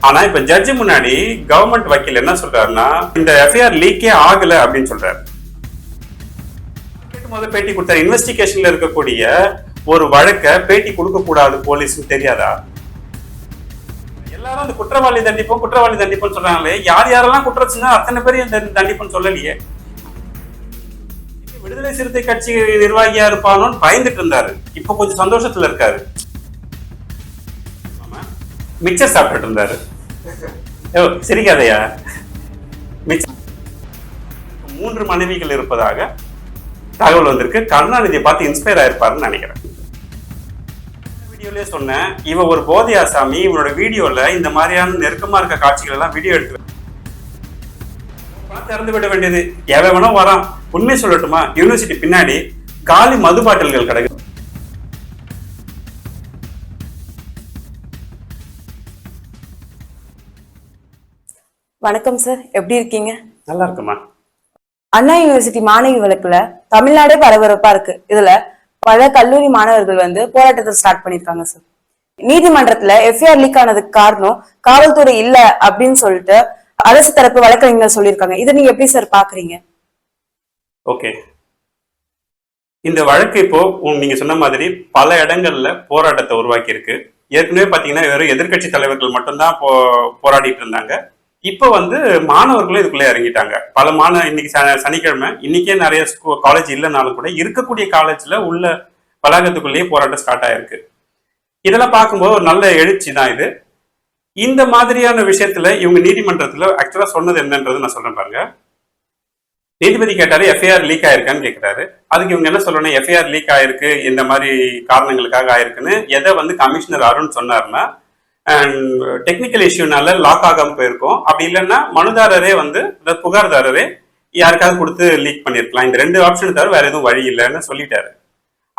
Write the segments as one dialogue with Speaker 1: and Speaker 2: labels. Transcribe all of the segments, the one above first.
Speaker 1: ஆனா இப்ப ஜட்ஜி முன்னாடி கவர்மெண்ட் வக்கீல் என்ன சொல்றாருன்னா இந்த எஃப்ஐஆர் லீக்கே ஆகல அப்படின்னு சொல்றாரு. முதல்ல பேட்டி கொடுத்தாரு. இன்வெஸ்டிகேஷன்ல இருக்கக்கூடிய ஒரு வழக்க பேட்டி கொடுக்க கூடாது போலீஸ் தெரியாதா? எல்லாரும் அந்த குற்றவாளி தண்டிப்போம் குற்றவாளி தண்டிப்போம் சொல்றாங்களே. யார் யாரெல்லாம் குற்றம் செஞ்சா அத்தனை பேரையும் இந்த தண்டிப்போம்னு சொல்லலையே. விடுதலை சிறுத்தை கட்சி நிர்வாகியா இருப்பானோன்னு பயந்துட்டு இருந்தாரு. இப்ப கொஞ்சம் சந்தோஷத்துல இருக்காரு. மிச்சர் சாப்பிட்டுட்டு இருந்தாரு. ஓ சிரிக்காதையா? மிச்சர் மூன்று மனைவிகள் இருப்பதாக தகவல் வந்திருக்கு. கருணாநிதியை பார்த்து இன்ஸ்பயர் ஆயிருப்பாருன்னு நினைக்கிறேன். வீடியோலயே சொன்னேன் இவ ஒரு போதை ஆசாமி இவனோட வீடியோல இந்த மாதிரியான நெருக்கமா இருக்க காட்சிகள் எல்லாம் வீடியோ எடுத்து திறந்து விட வேண்டியது. எவன் வேணா வரான். உண்மை சொல்லட்டுமா? யூனிவர்சிட்டி பின்னாடி காலி மது பாட்டில்கள் கிடக்கு.
Speaker 2: வணக்கம் சார் எப்படி இருக்கீங்க?
Speaker 1: நல்லா இருக்குமா
Speaker 2: அண்ணா யூனிவர்சிட்டி மாணவி வழக்குல தமிழ்நாடே பரபரப்பா இருக்கு. இதுல பல கல்லூரி மாணவர்கள் வந்து போராட்டத்தை ஸ்டார்ட் பண்ணிருக்காங்க சார் நீதிமன்றத்துல எஃப்ஐஆர் லீக் ஆனதுக்கு காரணம் காவல்துறை இல்ல அப்படின்னு சொல்லிட்டு அரசு தரப்பு வழக்கறிஞர் சொல்லியிருக்காங்க. இதை நீங்க எப்படி சார் பாக்குறீங்க?
Speaker 1: ஓகே இந்த வழக்கு இப்போ நீங்க சொன்ன மாதிரி பல இடங்கள்ல போராட்டத்தை உருவாக்கி இருக்கு ஏற்கனவே பாத்தீங்கன்னா வெறும் எதிர்க்கட்சி தலைவர்கள் மட்டும்தான் போ போராடிட்டு இருந்தாங்க. இப்போ வந்து மாணவர்களும் இதுக்குள்ளே இறங்கிட்டாங்க. பல மாணவ இன்னைக்கு ச- சனிக்கிழமை இன்னைக்கே நிறைய காலேஜ் இல்லைனாலும் கூட இருக்கக்கூடிய காலேஜில் உள்ள வளாகத்துக்குள்ளேயே போராட்டம் ஸ்டார்ட் ஆயிருக்கு. இதெல்லாம் பார்க்கும்போது ஒரு நல்ல எழுச்சி தான் இது. இந்த மாதிரியான விஷயத்துல இவங்க நீதிமன்றத்துல ஆக்சுவலா சொன்னது என்னன்றது நான் சொல்றேன் பாருங்க. நீதிபதி கேட்டாரு எஃப்ஐஆர் லீக் ஆயிருக்கான்னு கேட்கிறாரு அதுக்கு இவங்க என்ன சொல்லணும்? எஃப்ஐஆர் லீக் ஆயிருக்கு இந்த மாதிரி காரணங்களுக்காக ஆயிருக்குன்னு. எதை வந்து கமிஷனர் அருண் சொன்னார்னா டெக்னிக்கல் இஷ்யூனால லாக் ஆகாம போயிருக்கும். அப்படி இல்லைன்னா மனுதாரரே வந்து இந்த புகார்தாரரே யாருக்காவது கொடுத்து லீக் பண்ணியிருக்கலாம் இந்த ரெண்டு ஆப்ஷன் தவிர வேற எதுவும் வழி இல்லைன்னு சொல்லிட்டாரு.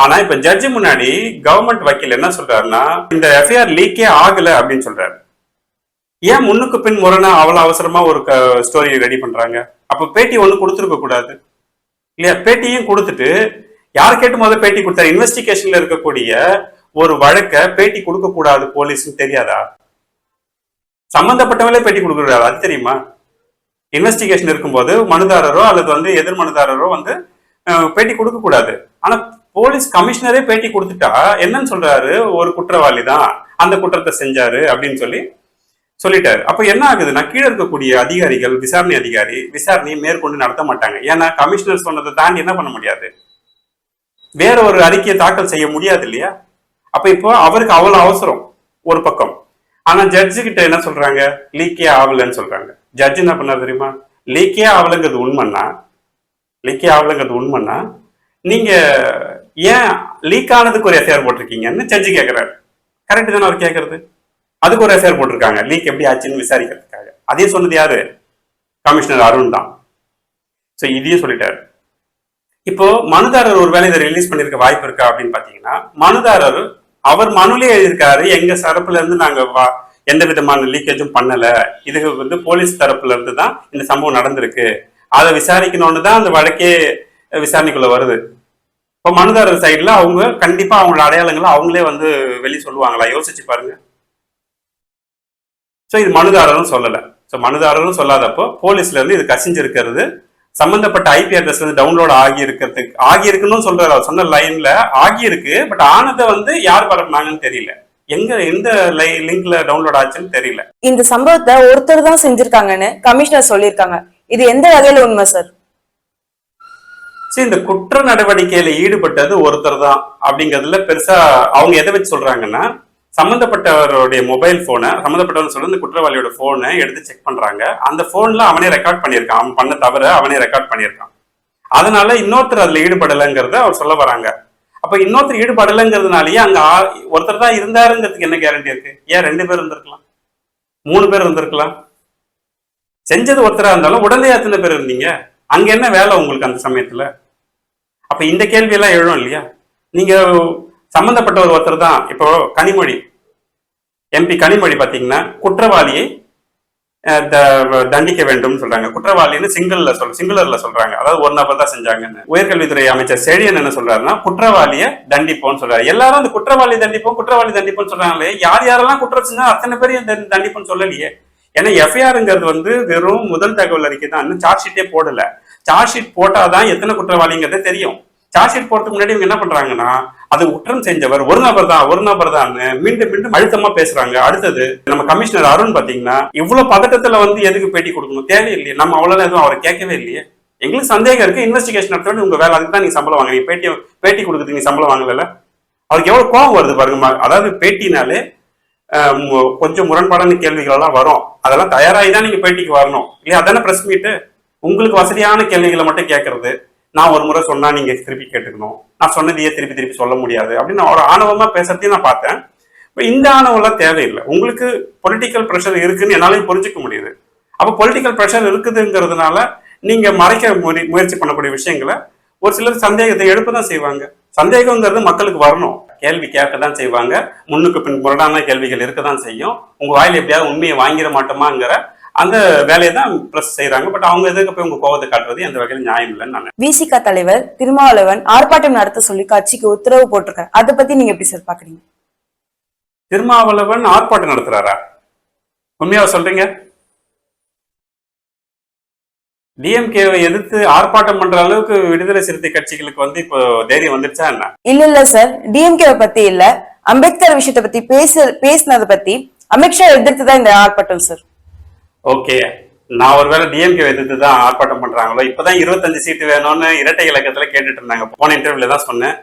Speaker 1: ஆனா இப்ப ஜட்ஜி முன்னாடி கவர்மெண்ட் வக்கீல் என்ன சொல்றாருன்னா இந்த எஃப்ஐஆர் லீக்கே ஆகல அப்படின்னு சொல்றாரு. ஏன் முன்னுக்கு பின் முரணா அவ்வளவு அவசரமா ஒரு ஸ்டோரி ரெடி பண்றாங்க? அப்ப பேட்டி ஒண்ணு கொடுத்துருக்க கூடாது. இல்லையா? பேட்டியும் கொடுத்துட்டு யார் கேட்டு முதல்ல பேட்டி கொடுத்தாரு? இன்வெஸ்டிகேஷன்ல இருக்கக்கூடிய ஒரு வழக்க பேட்டி கொடுக்க கூடாது போலீஸ்னு தெரியாதா? சம்பந்தப்பட்டவங்களே பேட்டி கொடுக்க கூடாது? அது தெரியுமா? இன்வெஸ்டிகேஷன் இருக்கும்போது மனுதாரரோ அல்லது வந்து எதிர் மனுதாரரோ வந்து பேட்டி கொடுக்க கூடாது. ஆனா போலீஸ் கமிஷனரே பேட்டி கொடுத்துட்டா என்னன்னு சொல்றாரு? ஒரு குற்றவாளி தான். அந்த குற்றத்தை செஞ்சாரு அப்படின்னு சொல்லி சொல்லிட்டாரு. அப்ப என்ன ஆகுதுன்னா கீழே இருக்கக்கூடிய அதிகாரிகள் விசாரணை அதிகாரி விசாரணையை மேற்கொண்டு நடத்த மாட்டாங்க. ஏன்னா கமிஷனர் சொன்னதை தாண்டி என்ன பண்ண முடியாது? வேற ஒரு அறிக்கையை தாக்கல் செய்ய முடியாது இல்லையா? அப்ப இப்போ அவருக்கு அவ்வளவு அவசரம் ஒரு பக்கம். ஆனா ஜட்ஜு கிட்ட என்ன சொல்றாங்க? லீக்கே ஆகலன்னு சொல்றாங்க. ஜட்ஜ் என்ன பண்ணாரு தெரியுமா? லீக்கே ஆகலைங்கிறது உண்மைன்னா லீக்கே ஆகலைங்கிறது உண்மைன்னா நீங்க ஏன் லீக் ஆனதுக்கு ஒரு எஃப்ஐஆர் போட்டிருக்கீங்கன்னு ஜட்ஜு கேட்கிறாரு கரெக்ட் தானே அவர் கேட்கறது அதுக்கு ஒரு எஃப்ஐஆர் போட்டிருக்காங்க. லீக் எப்படி ஆச்சுன்னு விசாரிக்கிறதுக்காக. அதையும் சொன்னது யாரு? கமிஷனர் அருண் தான். ஸோ இதையும் சொல்லிட்டாரு. இப்போ மனுதாரர் ஒருவேளை இதை ரிலீஸ் பண்ணிருக்க வாய்ப்பு இருக்கா அப்படின்னு பாத்தீங்கன்னா மனுதாரர் அவர் மனுலே எழுதியிருக்காரு எங்க சரப்புல இருந்து நாங்க வா- எந்த விதமான லீக்கேஜும் பண்ணல. இது வந்து போலீஸ் தரப்புல இருந்து தான் இந்த சம்பவம் நடந்திருக்கு. அதை விசாரிக்கணும்னு தான் அந்த வழக்கே விசாரணைக்குள்ள வருது. இப்போ மனுதாரர் சைடில் அவங்க கண்டிப்பாக அவங்களோட அடையாளங்களை அவங்களே வந்து வெளியே சொல்லுவாங்களா? யோசிச்சு பாருங்க. ஸோ இது மனுதாரரும் சொல்லலை. ஸோ மனுதாரரும் சொல்லாதப்போ போலீஸ்ல இருந்து இது கசிஞ்சிருக்கிறது. சம்பந்தப்பட்ட ஐபி அட்ரஸ் வந்து டவுன்லோட் ஆகி இருக்கிறதுக்கு ஆகி இருக்குன்னு சொல்றாரு அவர் சொன்ன லைன்ல ஆகி இருக்கு பட் ஆனதை வந்து யார் பரப்புனாங்கன்னு தெரியல. எங்க எந்த லிங்க்ல டவுன்லோட் ஆச்சுன்னு தெரியல.
Speaker 2: இந்த சம்பவத்தை ஒருத்தர் தான் செஞ்சிருக்காங்கன்னு கமிஷனர் சொல்லியிருக்காங்க. இது எந்த வகையில உண்மை சார்
Speaker 1: சரி இந்த குற்ற நடவடிக்கையில ஈடுபட்டது ஒருத்தர் தான் அப்படிங்கிறதுல பெருசா அவங்க எதை வச்சு சொல்றாங்கன்னா சம்மந்தப்பட்டவருடைய மொபைல் போனை சம்மந்தப்பட்டவர் சொல்லி இந்த குற்றவாளியோட போனை எடுத்து செக் பண்றாங்க. அந்த போன்ல அவனே ரெக்கார்ட் பண்ணியிருக்கான். அவன் பண்ண தவிர அவனே ரெக்கார்ட் பண்ணியிருக்கான். அதனால இன்னொருத்தர் அதுல ஈடுபடலைங்கிறத அவர் சொல்ல வராங்க. அப்ப இன்னொருத்தர் ஈடுபடலைங்கிறதுனாலயே அங்க ஆ- ஒருத்தர் தான் இருந்தாருங்கிறதுக்கு என்ன கேரண்டி இருக்கு? ஏன் ரெண்டு பேர் இருந்திருக்கலாம்? மூணு பேர் இருந்திருக்கலாம்? செஞ்சது ஒருத்தரா இருந்தாலும் உடனே எத்தனை பேர் இருந்தீங்க? அங்க என்ன வேலை உங்களுக்கு அந்த சமயத்துல? அப்ப இந்த கேள்வி எல்லாம் எழும் இல்லையா? நீங்க சம்பந்தப்பட்ட ஒரு ஒருத்தர் தான் இப்போ கனிமொழி எம்பி கனிமொழி பார்த்தீங்கன்னா குற்றவாளியை த- தண்டிக்க வேண்டும் சொல்றாங்க. குற்றவாளின்னு சிங்கிள்ல சொல் சிங்குலர்ல சொல்றாங்க. அதாவது ஒரு நபர் தான் செஞ்சாங்கன்னு. உயர்கல்வித்துறை அமைச்சர் செழியன் என்ன சொல்றாருன்னா குற்றவாளியை தண்டிப்போம்னு சொல்றாரு. எல்லாரும் அந்த குற்றவாளி தண்டிப்போம் குற்றவாளி தண்டிப்போம்னு சொல்றாங்களே யார் யாரெல்லாம் குற்றம் செஞ்சா அத்தனை பேரையும் தண்டி- தண்டிப்போம்னு சொல்லலையே. ஏன்னா எஃப்ஐஆருங்கிறது வந்து வெறும் முதல் தகவல் அறிக்கை தான். இன்னும் சார்ஜ் ஷீட்டே போடல. சார்ஜ் ஷீட் போட்டாதான் எத்தனை குற்றவாளிங்கிறது தெரியும். சார்ஜ் ஷீட் போறதுக்கு முன்னாடி இவங்க என்ன பண்றாங்கன்னா அது குற்றம் செஞ்சவர். ஒரு நபர் தான் ஒரு நபர் தான் மீண்டும் மீண்டும் அழுத்தமா பேசுறாங்க. அடுத்தது நம்ம கமிஷனர் அருண் பாத்தீங்கன்னா இவ்வளவு பதட்டத்துல வந்து எதுக்கு பேட்டி கொடுக்கணும்? தேவையில்லையே. நம்ம அவ்வளவு எதுவும் அவரை கேட்கவே இல்லையே. எங்களுக்கு சந்தேகம் இருக்கு. இன்வெஸ்டிகேஷன் நடத்த உங்க வேலை. அதுக்கு தான் நீங்க சம்பளம் வாங்க பேட்டி பேட்டி கொடுக்குறது நீங்க சம்பளம் வாங்கல அவருக்கு எவ்வளவு கோபம் வருது பாருங்க அதாவது பேட்டினாலே கொஞ்சம் முரண்பாடான கேள்விகள் எல்லாம் வரும். அதெல்லாம் தயாராகி தான் நீங்க பேட்டிக்கு வரணும். இல்லையா? அதான பிரஸ் மீட்டு உங்களுக்கு வசதியான கேள்விகளை மட்டும் கேட்கறது. நான் ஒரு முறை சொன்னா நீங்க திருப்பி கேட்டுக்கணும். நான் சொன்னதையே திருப்பி திருப்பி சொல்ல முடியாது? அப்படின்னு நான் ஒரு ஆணவமா பேசுறதையும் நான் பார்த்தேன். இப்போ இந்த ஆணவம்லாம் தேவையில்லை. உங்களுக்கு பொலிட்டிக்கல் ப்ரெஷர் இருக்குன்னு என்னாலையும் புரிஞ்சுக்க முடியுது. அப்போ பொலிட்டிக்கல் ப்ரெஷர் இருக்குதுங்கிறதுனால நீங்க மறைக்க முறை- முயற்சி பண்ணக்கூடிய விஷயங்களை ஒரு சிலர் சந்தேகத்தை எழுப்ப தான் செய்வாங்க. சந்தேகங்கிறது மக்களுக்கு வரணும். கேள்வி கேட்க தான் செய்வாங்க. முன்னுக்கு பின் முரடான கேள்விகள் இருக்க தான் செய்யும். உங்க வாயில் எப்படியாவது உண்மையை வாங்கிட மாட்டோமாங்கிற அந்த வேலையை தான் ப்ரெஸ் செய்றாங்க. பட் அவங்க எதுக்கு போய் உங்க கோவத்தை காட்டுறது? எந்த வகையில் நியாயம் இல்லைன்னு நான்
Speaker 2: விசிக தலைவர் திருமாவளவன் ஆர்ப்பாட்டம் நடத்த சொல்லி கட்சிக்கு உத்தரவு போட்டிருக்காரு. அதை பத்தி நீங்க எப்படி சார் பாக்குறீங்க?
Speaker 1: திருமாவளவன் ஆர்ப்பாட்டம் நடத்துறாரா? உண்மையா சொல்றீங்க? டிஎம்கேவை எதிர்த்து ஆர்ப்பாட்டம் பண்ற அளவுக்கு விடுதலை சிறுத்தை கட்சிகளுக்கு வந்து இப்போ தைரியம் வந்துருச்சா என்ன?
Speaker 2: இல்ல இல்ல சார் டிஎம்கே பத்தி இல்ல. அம்பேத்கர் விஷயத்தை பத்தி பேச பேசினதை பத்தி அமித்ஷா எதிர்த்து தான் இந்த ஆர்ப்பாட்டம் சார்
Speaker 1: ஓகே நான் ஒருவேளை டிஎம்கே எதிர்த்து தான் ஆர்ப்பாட்டம் பண்றாங்களோ? இப்பதான் இருபத்தஞ்சு சீட்டு வேணும்னு இரட்டை இலக்கத்துல கேட்டுட்டு இருந்தாங்க. போன இன்டர்வியூல தான் சொன்னேன்.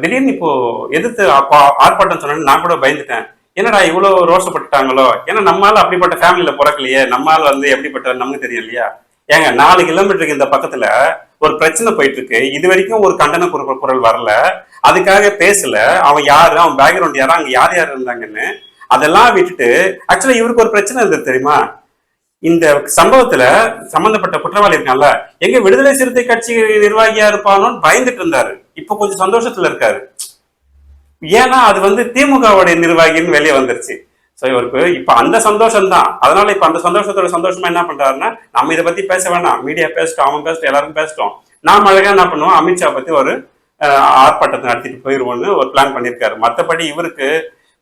Speaker 1: திடீர்னு இப்போ எதிர்த்து அப்பா- ஆர்ப்பாட்டம் சொன்னேன்னு நான் கூட பயந்துட்டேன். என்னடா இவ்வளோ ரோஷப்பட்டுட்டாங்களோ? ஏன்னா நம்மளால அப்படிப்பட்ட ஃபேமிலியில பிறக்கலையே. நம்மளால வந்து எப்படிப்பட்ட நமக்கு தெரியும் இல்லையா? ஏங்க நாலு கிலோமீட்டருக்கு இந்த பக்கத்துல. ஒரு பிரச்சனை போயிட்டு இருக்கு இது வரைக்கும் ஒரு கண்டன குரல் குரல் வரல. அதுக்காக பேசல. அவன் யாரு? அவன் பேக்ரவுண்ட் யாரா? அங்க யார் யார் இருந்தாங்கன்னு. அதெல்லாம் விட்டுட்டு ஆக்சுவலா இவருக்கு ஒரு பிரச்சனை இருந்தது தெரியுமா? இந்த சம்பவத்துல சம்பந்தப்பட்ட குற்றவாளி இருக்கான்ல எங்க விடுதலை சிறுத்தை கட்சி நிர்வாகியா இருப்பானோன்னு பயந்துட்டு இருந்தாரு. இப்ப கொஞ்சம் சந்தோஷத்துல இருக்காரு. ஏன்னா அது வந்து திமுகவுடைய நிர்வாகின்னு வெளியே வந்துருச்சு. ஸோ இவருக்கு இப்ப அந்த சந்தோஷம் தான் அதனால இப்ப அந்த சந்தோஷத்தோட சந்தோஷமா என்ன பண்றாருன்னா நம்ம இதை பத்தி பேச வேண்டாம் மீடியா பேசிட்டோம் அவன் பேசிட்டோம் எல்லாரும் பேசிட்டோம். நாம அழகா என்ன பண்ணுவோம் அமித்ஷா பத்தி ஒரு ஆர்ப்பாட்டத்தை நடத்திட்டு போயிருவோம்னு ஒரு பிளான் பண்ணியிருக்காரு. மத்தபடி இவருக்கு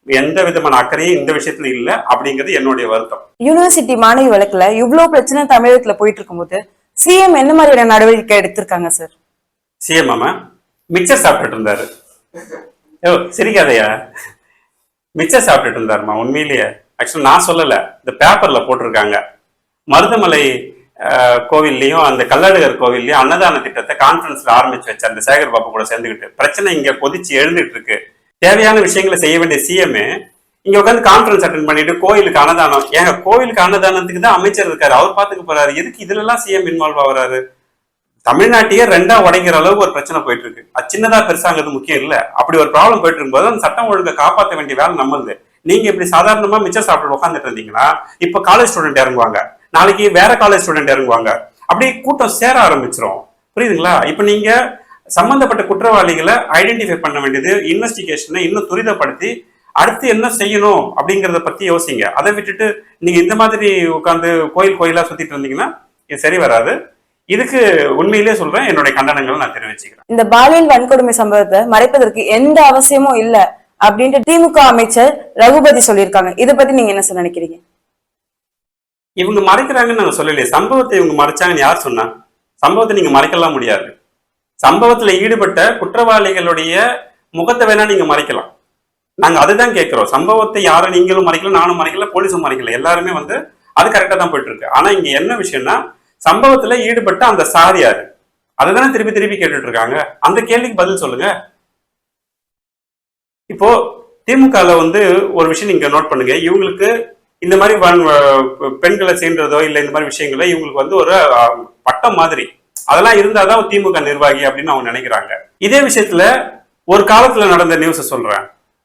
Speaker 1: எந்த விதமான அக்கறையும் இந்த விஷயத்துல இல்ல அப்படிங்கிறது என்னுடைய வருத்தம்.
Speaker 2: யூனிவர்சிட்டி மாணவி வழக்குல இவ்வளவு பிரச்சனை தமிழகத்துல போயிட்டு இருக்கும்போது சிஎம் என்ன மாதிரியான நடவடிக்கை எடுத்திருக்காங்க சார்
Speaker 1: சிஎம் மாமா மிச்சர் சாப்பிட்டுட்டு இருந்தாரு. ஓ சிரிக்காதயா? மிச்சர் சாப்பிட்டுட்டு இருந்தாருமா? உண்மையிலேயே. ஆக்சுவலி நான் சொல்லல. இந்த பேப்பர்ல போட்டிருக்காங்க. மருதமலை கோவில்லையும் அந்த கல்லழகர் கோவில்லையும் அன்னதான திட்டத்தை கான்ஃபரன்ஸ்ல ஆரம்பிச்சு வச்சு அந்த சேகர் பாபு கூட சேர்ந்துக்கிட்டு பிரச்சனை இங்க கொதிச்சு எழுந்துட்டு இருக்கு. தேவையான விஷயங்களை செய்ய வேண்டிய சிஎம் இங்க உட்காந்து கான்ஃபரன்ஸ் அட்டன் பண்ணிட்டு கோயிலுக்கு அன்னதானம். ஏங்க கோயிலுக்கு அன்னதானத்துக்கு தான் அமைச்சர் இருக்காரு. அவர் பாத்துக்க போறாரு. எதுக்கு இதுல எல்லாம் சிஎம் இன்வால்வ் ஆகுறாரு? தமிழ்நாட்டையே ரெண்டா உடைக்கிற அளவுக்கு ஒரு பிரச்சனை போயிட்டு இருக்கு அது சின்னதா பெருசாங்கிறது முக்கியம் இல்ல. அப்படி ஒரு ப்ராப்ளம் போயிட்டு இருக்கும்போது அந்த சட்டம் ஒழுங்கை காப்பாற்ற வேண்டிய வேலை நம்மளுது. நீங்க இப்படி சாதாரணமா மிச்சம் சாப்பிட்டு உட்காந்துட்டு இருந்தீங்கன்னா இப்ப காலேஜ் ஸ்டூடெண்ட் இறங்குவாங்க. நாளைக்கு வேற காலேஜ் ஸ்டூடெண்ட் இறங்குவாங்க. அப்படியே கூட்டம் சேர ஆரம்பிச்சிரும். புரியுதுங்களா? இப்ப நீங்க சம்பந்தப்பட்ட குற்றவாளிகளை ஐடென்டிஃபை பண்ண வேண்டியது இன்வெஸ்டிகேஷனை இன்னும் துரிதப்படுத்தி அடுத்து என்ன செய்யணும் அப்படிங்கறத பத்தி யோசிங்க. அதை விட்டுட்டு நீங்க இந்த மாதிரி உட்காந்து கோயில் கோயிலா சுத்திட்டு இருந்தீங்கன்னா இது சரி வராது. இதுக்கு உண்மையிலே சொல்றேன் என்னுடைய கண்டனங்களை நான் தெரிவிச்சுக்கிறேன்.
Speaker 2: இந்த பாலியல் வன்கொடுமை சம்பவத்தை மறைப்பதற்கு எந்த அவசியமும் இல்ல அப்படின்ட்டு திமுக அமைச்சர் ரகுபதி சொல்லியிருக்காங்க. இதை பத்தி நீங்க என்ன நினைக்கிறீங்க?
Speaker 1: இவங்க மறைக்கிறாங்கன்னு நாங்க சொல்லலையே. சம்பவத்தை இவங்க மறைச்சாங்கன்னு யார் சொன்னா? சம்பவத்தை நீங்க மறைக்கலாம் முடியாது. சம்பவத்துல ஈடுபட்ட குற்றவாளிகளுடைய முகத்தை வேணா நீங்க மறைக்கலாம். நாங்க அதுதான் கேட்கிறோம் சம்பவத்தை யாரும் நீங்களும் மறைக்கல நானும் மறைக்கல போலீஸும் மறைக்கல. எல்லாருமே வந்து அது கரெக்டா தான் போயிட்டு இருக்கு ஆனா இங்க என்ன விஷயம்னா சம்பவத்துல ஈடுபட்ட அந்த சார் யாரு? அதுதானே திருப்பி திருப்பி கேட்டுட்டு இருக்காங்க அந்த கேள்விக்கு பதில் சொல்லுங்க. இப்போ திமுகல வந்து ஒரு விஷயம் நீங்க நோட் பண்ணுங்க. இவங்களுக்கு இந்த மாதிரி பெண்களை சேர்ந்ததோ இல்லை இந்த மாதிரி விஷயங்களோ இவங்களுக்கு வந்து ஒரு பட்டம் மாதிரி அதெல்லாம் இருந்தாதான் திமுக நிர்வாகி அப்படின்னு அவங்க நினைக்கிறாங்க. இதே விஷயத்துல ஒரு காலத்துல நடந்த நியூஸ் சொல்றேன்.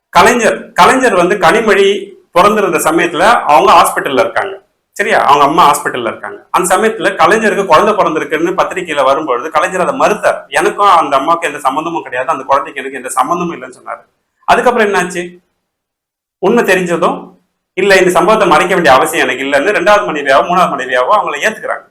Speaker 1: கலைஞர் கலைஞர் வந்து கனிமொழி பிறந்திருந்த சமயத்துல அவங்க ஹாஸ்பிட்டல்ல இருக்காங்க. சரியா? அவங்க அம்மா ஹாஸ்பிட்டல்ல இருக்காங்க. அந்த சமயத்துல கலைஞருக்கு குழந்தை பிறந்திருக்குன்னு பத்திரிகையில வரும்பொழுது கலைஞர் அதை மறுத்தார். எனக்கும் அந்த அம்மாவுக்கு எந்த சம்மந்தமும் கிடையாது. அந்த குழந்தைக்கு எனக்கு எந்த சம்மந்தமும் இல்லைன்னு சொன்னாரு. அதுக்கப்புறம் என்னாச்சு? உண்மை தெரிஞ்சதும் இல்ல இந்த சம்பவத்தை மறைக்க வேண்டிய அவசியம் எனக்கு இல்லைன்னு ரெண்டாவது மனைவியாவோ மூணாவது மனைவியாவோ அவங்கள ஏத்துக்கிறாங்க.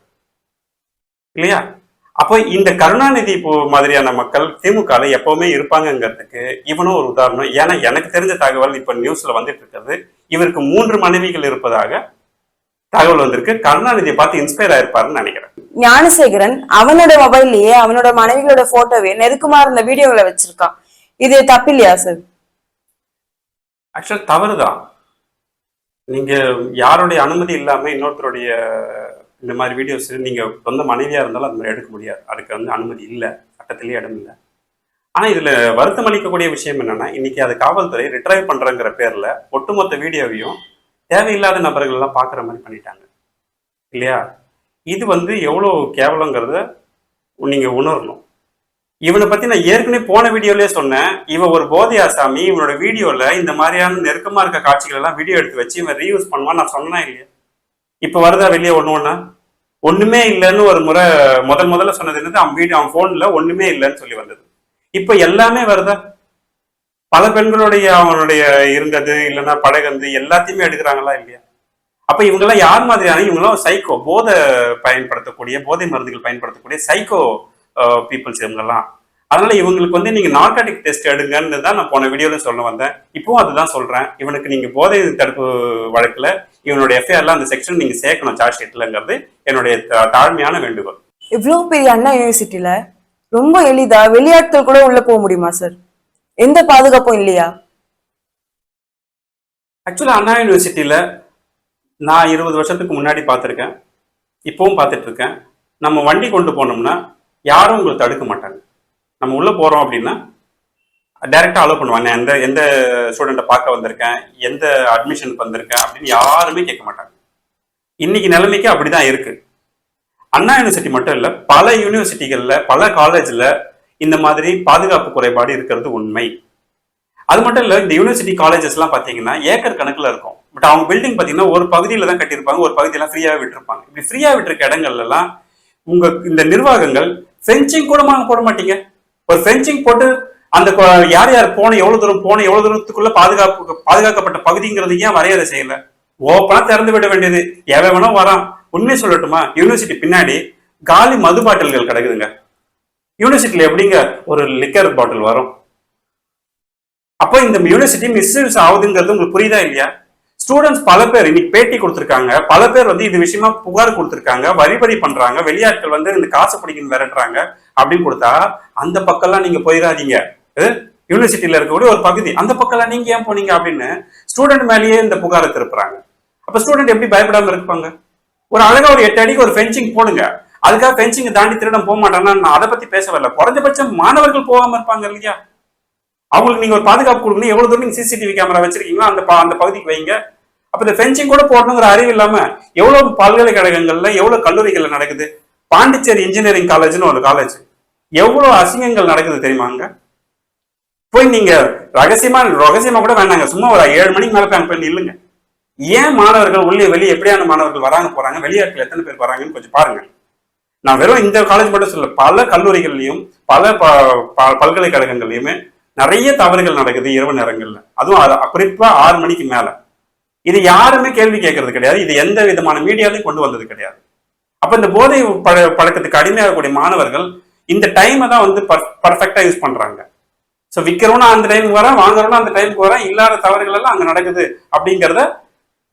Speaker 1: இல்லையா? அப்போ இந்த கருணாநிதி மாதிரியான மக்கள் திமுகல எப்பவுமே இருப்பாங்கங்கிறதுக்கு இவனும் ஒரு உதாரணம். ஏன்னா எனக்கு தெரிஞ்ச தகவல் இப்ப நியூஸ்ல வந்துட்டு இருக்கிறது இவருக்கு மூன்று மனைவிகள் இருப்பதாக தகவல் வந்திருக்கு. கருணாநிதியை பார்த்து இன்ஸ்பயர் ஆயிருப்பாருன்னு நினைக்கிறேன்.
Speaker 2: ஞானசேகரன் அவனோட மொபைல்லயே அவனோட மனைவிகளோட போட்டோவே நெருக்கமா இருந்த வீடியோல வச்சிருக்கான். இது தப்பில்லையா சார்
Speaker 1: ஆக்சுவலா தவறுதான். நீங்க யாருடைய அனுமதி இல்லாம இன்னொருத்தருடைய இந்த மாதிரி வீடியோஸ் நீங்கள் சொந்த மனைவியாக இருந்தாலும் அது மாதிரி எடுக்க முடியாது. அதுக்கு வந்து அனுமதி இல்லை. சட்டத்திலேயே இடம் இல்லை. ஆனால் இதில் வருத்தம் அளிக்கக்கூடிய விஷயம் என்னென்னா இன்றைக்கி அது காவல்துறை ரிட்ரைவ் பண்ணுறங்கிற பேரில் ஒட்டுமொத்த வீடியோவையும் தேவையில்லாத நபர்கள் எல்லாம் மாதிரி பண்ணிட்டாங்க. இல்லையா? இது வந்து எவ்வளோ கேவலங்கிறத நீங்கள் உணரணும். இவனை பற்றி நான் ஏற்கனவே போன வீடியோலேயே சொன்னேன். இவன் ஒரு போதை ஆசாமி இவனோட வீடியோவில் இந்த மாதிரியான நெருக்கமாக இருக்க காட்சிகள் எல்லாம் வீடியோ எடுத்து வச்சு இவன் ரீயூஸ் பண்ணுவான் நான் சொன்னேன் இல்லையா? இப்ப வருதா வெளியே ஒண்ணு ஒன்றா ஒண்ணுமே இல்லைன்னு ஒரு முறை முதல் முதல்ல சொன்னது என்னது? அவன் வீடு அவன் போன்ல ஒண்ணுமே இல்லைன்னு சொல்லி வந்தது. இப்ப எல்லாமே வருதா? பல பெண்களுடைய அவனுடைய இருந்தது இல்லைன்னா படகந்து எல்லாத்தையுமே எடுக்கிறாங்களா இல்லையா? அப்ப இவங்கெல்லாம் யார் மாதிரியான இவங்களும் சைக்கோ போதை பயன்படுத்தக்கூடிய போதை மருந்துகள் பயன்படுத்தக்கூடிய சைக்கோ பீப்புள்ஸ் இவங்கெல்லாம். அதனால இவங்களுக்கு வந்து நீங்க நார்காட்டிக் டெஸ்ட் எடுங்கன்னு தான் நான் போன வீடியோல சொல்ல வந்தேன். இப்பவும் அதுதான் சொல்றேன். இவனுக்கு நீங்க போதை தடுப்பு வழக்குல இவனுடைய எஃப்ஐஆர்ல அந்த செக்ஷன் நீங்க சேர்க்கணும் சார்ஜ் ஷீட்லங்கிறது என்னுடைய தாழ்மையான வேண்டுகோள்.
Speaker 2: இவ்வளவு பெரிய அண்ணா யூனிவர்சிட்டியில ரொம்ப எளிதா வெளியாட்கள் கூட உள்ள போக முடியுமா சார் எந்த பாதுகாப்பும் இல்லையா?
Speaker 1: ஆக்சுவலா அண்ணா யூனிவர்சிட்டியில நான் இருபது வருஷத்துக்கு முன்னாடி பார்த்துருக்கேன். இப்பவும் பார்த்துட்டு இருக்கேன் நம்ம வண்டி கொண்டு போனோம்னா யாரும் உங்களை தடுக்க மாட்டாங்க. நம்ம உள்ள போறோம் அப்படின்னா டைரக்டா அலோவ் பண்ணுவாங்க. எந்த எந்த ஸ்டூடெண்ட்டை பார்க்க வந்திருக்கேன் எந்த அட்மிஷனுக்கு வந்திருக்கேன் அப்படின்னு யாருமே கேட்க மாட்டாங்க. இன்னைக்கு நிலைமைக்கு அப்படிதான் இருக்கு. அண்ணா யூனிவர்சிட்டி மட்டும் இல்லை பல யூனிவர்சிட்டிகளில் பல காலேஜில் இந்த மாதிரி பாதுகாப்பு குறைபாடு இருக்கிறது உண்மை. அது மட்டும் இல்ல இந்த யூனிவர்சிட்டி காலேஜஸ்லாம் பார்த்தீங்கன்னா ஏக்கர் கணக்கில் இருக்கும். பட் அவங்க பில்டிங் பார்த்தீங்கன்னா ஒரு பகுதியில் தான் கட்டியிருப்பாங்க ஒரு பகுதியெல்லாம் ஃப்ரீயாக விட்டுருப்பாங்க. இப்படி ஃப்ரீயாக விட்டுருக்க இடங்கள்லாம் உங்கள் இந்த நிர்வாகங்கள் ஃபென்சிங் கூட போட மாட்டீங்க. ஒரு ஃபென்சிங் போட்டு அந்த யார் யார் போன எவ்வளவு தூரம் போன எவ்வளவு தூரத்துக்குள்ள பாதுகாப்பு பாதுகாக்கப்பட்ட பகுதிங்கிறது ஏன் வரையறை செய்யல? ஓப்பனா திறந்து விட வேண்டியது. எவன் வேணா வரான். உண்மையை சொல்லட்டுமா? யூனிவர்சிட்டி பின்னாடி காலி மது பாட்டில்கள் கிடக்குதுங்க. யூனிவர்சிட்டியில எப்படிங்க? ஒரு லிக்கர் பாட்டில் வரும். அப்போ இந்த யூனிவர்சிட்டி மிஸ்யூஸ் ஆகுதுங்கிறது உங்களுக்கு புரியுதா இல்லையா? ஸ்டூடெண்ட்ஸ் பல பேர் இன்னைக்கு பேட்டி கொடுத்துருக்காங்க. பல பேர் வந்து இது விஷயமா புகார் கொடுத்துருக்காங்க. வரிபடி பண்றாங்க. வெளியாட்கள் வந்து இந்த காசு பிடிக்கணும் விரட்டுறாங்க அப்படின்னு கொடுத்தா அந்த பக்கம்லாம் நீங்க போயிடாதீங்க. யூனிவர்சிட்டியில இருக்கக்கூடிய ஒரு பகுதி. அந்த பக்கம்லாம் நீங்க ஏன் போனீங்க அப்படின்னு ஸ்டூடெண்ட் மேலேயே இந்த புகாரை திருப்புறாங்க. அப்ப ஸ்டூடெண்ட் எப்படி பயப்படாம இருப்பாங்க? ஒரு அழகா ஒரு எட்டு அடிக்கு ஒரு ஃபென்சிங் போடுங்க. அதுக்காக ஃபென்சிங் தாண்டி திருடம் போக மாட்டேன்னா நான் அதை பத்தி பேச வரல. குறைஞ்சபட்சம் மாணவர்கள் போகாம இருப்பாங்க இல்லையா? அவங்களுக்கு நீங்க ஒரு பாதுகாப்பு கொடுக்கணும். எவ்வளவு தூரம் நீங்க சிசிடிவி கேமரா வச்சிருக்கீங்களோ அந்த அந்த பகுதிக்கு வைங்க. அப்ப இந்த ஃபென்சிங் கூட போடணுங்கிற அறிவு இல்லாம எவ்வளவு பல்கலைக்கழகங்கள்ல எவ்வளவு கல்லூரிகள்ல நடக்குது? பாண்டிச்சேரி இன்ஜினியரிங் காலேஜ்னு ஒரு காலேஜ் எவ்வளவு அசிங்கங்கள் நடக்குது தெரியுமாங்க போய் நீங்க ரகசியமா ரகசியமா கூட வேண்டாங்க சும்மா ஒரு ஏழு மணிக்கு மேல போய் பண்ணி இல்லைங்க நில்லுங்க. ஏன் மாணவர்கள் உள்ளே வெளியே எப்படியான மாணவர்கள் வராங்க போறாங்க வெளியாட்கள் எத்தனை பேர் வராங்கன்னு கொஞ்சம் பாருங்க. நான் வெறும் இந்த காலேஜ் மட்டும் சொல்ல பல கல்லூரிகள்லயும் பல ப- பல்கலைக்கழகங்கள்லயுமே நிறைய தவறுகள் நடக்குது இரவு நேரங்கள்ல. அதுவும் அது குறிப்பா ஆறு மணிக்கு மேல. இது யாருமே கேள்வி கேட்கறது கிடையாது. இது எந்த விதமான மீடியாலையும் கொண்டு வந்தது கிடையாது. அப்ப இந்த போதை பழ பழக்கத்துக்கு அடிமையாகக்கூடிய மாணவர்கள் இந்த டைமை தான் வந்து பர்ஃபெக்டா யூஸ் பண்றாங்க. ஸோ விற்கிறவனா அந்த டைமுக்கு வரேன் வாங்குறவனா அந்த டைமுக்கு வரேன் இல்லாத தவறுகள் எல்லாம் அங்க நடக்குது அப்படிங்கிறத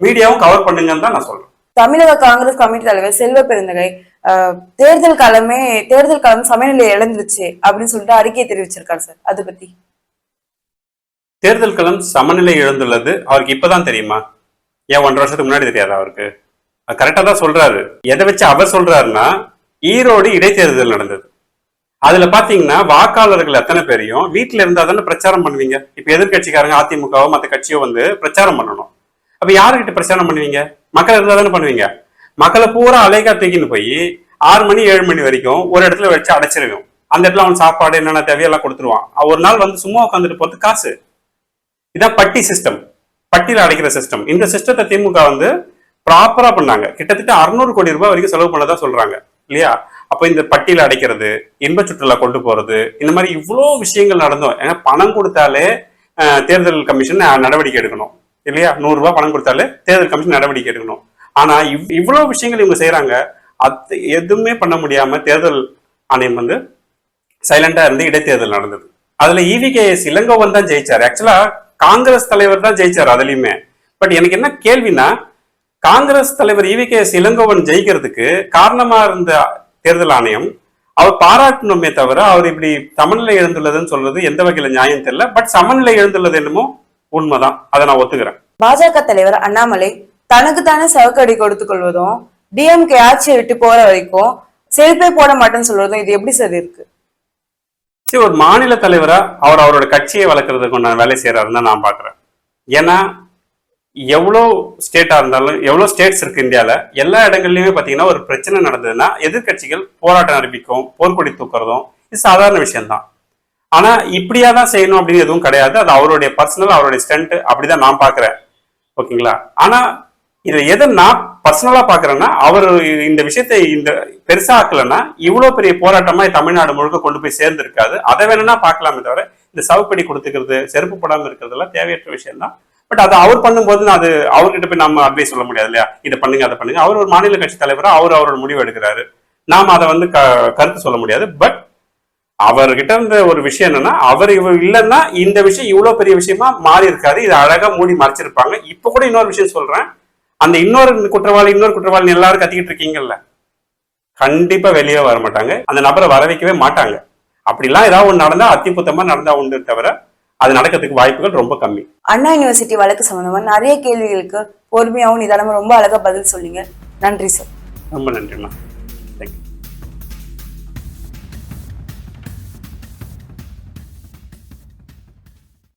Speaker 1: மீடியாவும் கவர் பண்ணுங்கன்னு தான் நான் சொல்றேன்.
Speaker 2: தமிழக காங்கிரஸ் கமிட்டி தலைவர் செல்வ பெருந்தகை தேர்தல் காலமே தேர்தல் காலம் சமநிலை இழந்துருச்சு அப்படின்னு சொல்லிட்டு அறிக்கை தெரிவிச்சிருக்காரு சார். அதை பத்தி.
Speaker 1: தேர்தல் களம் சமநிலை இழந்துள்ளது. அவருக்கு இப்பதான் தெரியுமா? ஏன் ஒன்றரை வருஷத்துக்கு முன்னாடி தெரியாது அவருக்கு? கரெக்டா தான் சொல்றாரு. எதை வச்சு அவர் சொல்றாருன்னா ஈரோடு இடைத்தேர்தல் நடந்தது. அதுல பாத்தீங்கன்னா வாக்காளர்கள் எத்தனை பேரையும் வீட்டுல இருந்தா தானே பிரச்சாரம் பண்ணுவீங்க? இப்ப எதிர்க்கட்சிக்காரங்க அதிமுகவோ மற்ற கட்சியோ வந்து பிரச்சாரம் பண்ணணும். அப்ப யாருக்கிட்ட பிரச்சாரம் பண்ணுவீங்க? மக்கள் இருந்தா தானே பண்ணுவீங்க. மக்களை பூரா அலைகா தூக்கின்னு போய் ஆறு மணி ஏழு மணி வரைக்கும் ஒரு இடத்துல வச்சு அடைச்சிருவோம் அந்த இடத்துல அவன் சாப்பாடு என்னென்ன தேவையெல்லாம் கொடுத்துருவான். ஒரு நாள் வந்து சும்மா உட்காந்துட்டு போறது காசு. இதான் பட்டி சிஸ்டம் பட்டியில் அடைக்கிற சிஸ்டம் இந்த சிஸ்டத்தை திமுக வந்து ப்ராப்பரா பண்ணாங்க. கிட்டத்தட்ட அறுநூறு கோடி ரூபாய் வரைக்கும் செலவு பண்ணதான் சொல்றாங்க. இல்லையா? அப்போ இந்த பட்டியல அடைக்கிறது இன்ப சுற்றுலா கொண்டு போறது இந்த மாதிரி இவ்வளோ விஷயங்கள் நடந்தோம். ஏன்னா பணம் கொடுத்தாலே தேர்தல் கமிஷன் நடவடிக்கை எடுக்கணும். இல்லையா? நூறுரூவா பணம் கொடுத்தாலே தேர்தல் கமிஷன் நடவடிக்கை எடுக்கணும். ஆனால் இவ் இவ்வளோ விஷயங்கள் இவங்க செய்கிறாங்க அது எதுவுமே பண்ண முடியாம தேர்தல் ஆணையம் வந்து சைலண்டாக இருந்து இடைத்தேர்தல் நடந்தது. அதில் இவிகேஎஸ் இளங்கோவன் தான் ஜெயிச்சார். ஆக்சுவலாக காங்கிரஸ் தலைவர் தான் ஜெயிச்சார் அதுலேயுமே. பட் எனக்கு என்ன கேள்வினா காங்கிரஸ் தலைவர் இவிகேஎஸ் இளங்கோவன் ஜெயிக்கிறதுக்கு காரணமாக இருந்த தேர்தல் ஆணையம். அவர் பாராட்டணுமே தவிர அவர் இப்படி சமநிலை எழுந்துள்ளதுன்னு சொல்றது எந்த வகையில நியாயம் தெரியல. பட் சமநிலை எழுந்துள்ளது என்னமோ உண்மைதான். அதை நான் ஒத்துக்கிறேன்.
Speaker 2: பாஜக தலைவர் அண்ணாமலை தனக்கு தானே சவுக்கடி கொடுத்துக் கொள்வதும் டிஎம்கே ஆட்சியை விட்டு போற வரைக்கும் செருப்பே போட மாட்டேன்னு சொல்றதும் இது எப்படி சார் இருக்கு?
Speaker 1: சரி ஒரு மாநில தலைவரா அவர் அவரோட கட்சியை வளர்க்கறதுக்கு உண்டான வேலை செய்யறாருன்னு தான் நான் பாக்குறேன் ஏன்னா எவ்வளோ ஸ்டேட்டாக இருந்தாலும் எவ்வளோ ஸ்டேட்ஸ் இருக்குது இந்தியாவில் எல்லா இடங்கள்லையுமே பார்த்தீங்கன்னா ஒரு பிரச்சனை நடந்ததுன்னா எதிர்க்கட்சிகள் போராட்டம் அறிவிக்கும் போர்க்கொடி தூக்குறதும் இது சாதாரண விஷயம்தான். ஆனால் இப்படியா தான் செய்யணும் அப்படின்னு எதுவும் கிடையாது. அது அவருடைய பர்சனல் அவருடைய ஸ்டண்ட் அப்படிதான் நான் பார்க்குறேன். ஓகேங்களா? ஆனால் இதில் எதை நான் பர்சனலாக பார்க்குறேன்னா அவர் இந்த விஷயத்தை இந்த பெருசா ஆக்கலன்னா இவ்வளோ பெரிய போராட்டமாக தமிழ்நாடு முழுக்க கொண்டு போய் சேர்ந்து இருக்காது அதை வேணும்னா பார்க்கலாமே தவிர இந்த சவுப்படி கொடுத்துக்கிறது செருப்பு போடாமல் இருக்கிறதெல்லாம் தேவையற்ற விஷயம் தான் பட் அது அவர் பண்ணும்போது நான் அது அவர்கிட்ட போய் நம்ம அட்வைஸ் சொல்ல முடியாது இல்லையா? இதை பண்ணுங்க அதை பண்ணுங்க. அவர் ஒரு மாநில கட்சி தலைவரா அவர் அவரோட முடிவு எடுக்கிறாரு. நாம் அதை வந்து க- கருத்து சொல்ல முடியாது. பட் அவர்கிட்ட இருந்த ஒரு விஷயம் என்னன்னா அவர் இவர் இல்லைன்னா இந்த விஷயம் இவ்வளவு பெரிய விஷயமா மாறி இருக்காது. இது அழகா மூடி மறைச்சிருப்பாங்க. இப்ப கூட இன்னொரு விஷயம் சொல்றேன். அந்த இன்னொரு குற்றவாளி இன்னொரு குற்றவாளி எல்லாரும் கத்திக்கிட்டு இருக்கீங்கல்ல? கண்டிப்பா வெளியே வர மாட்டாங்க. அந்த நபரை வர வைக்கவே மாட்டாங்க. அப்படிலாம் ஏதாவது ஒன்று நடந்தா அத்திபுத்தமா நடந்தா உண்டு தவிர அது நடக்கிறதுக்கு வாய்ப்புகள் ரொம்ப கம்மி.
Speaker 2: அண்ணா யூனிவர்சிட்டி வழக்கு சம்பந்தமா நிறைய கேள்விகளுக்கு பொறுமையாவும் நிதானமா ரொம்ப அழகா பதில் சொன்னீங்க. நன்றி சார்
Speaker 1: ரொம்ப நன்றிண்ணா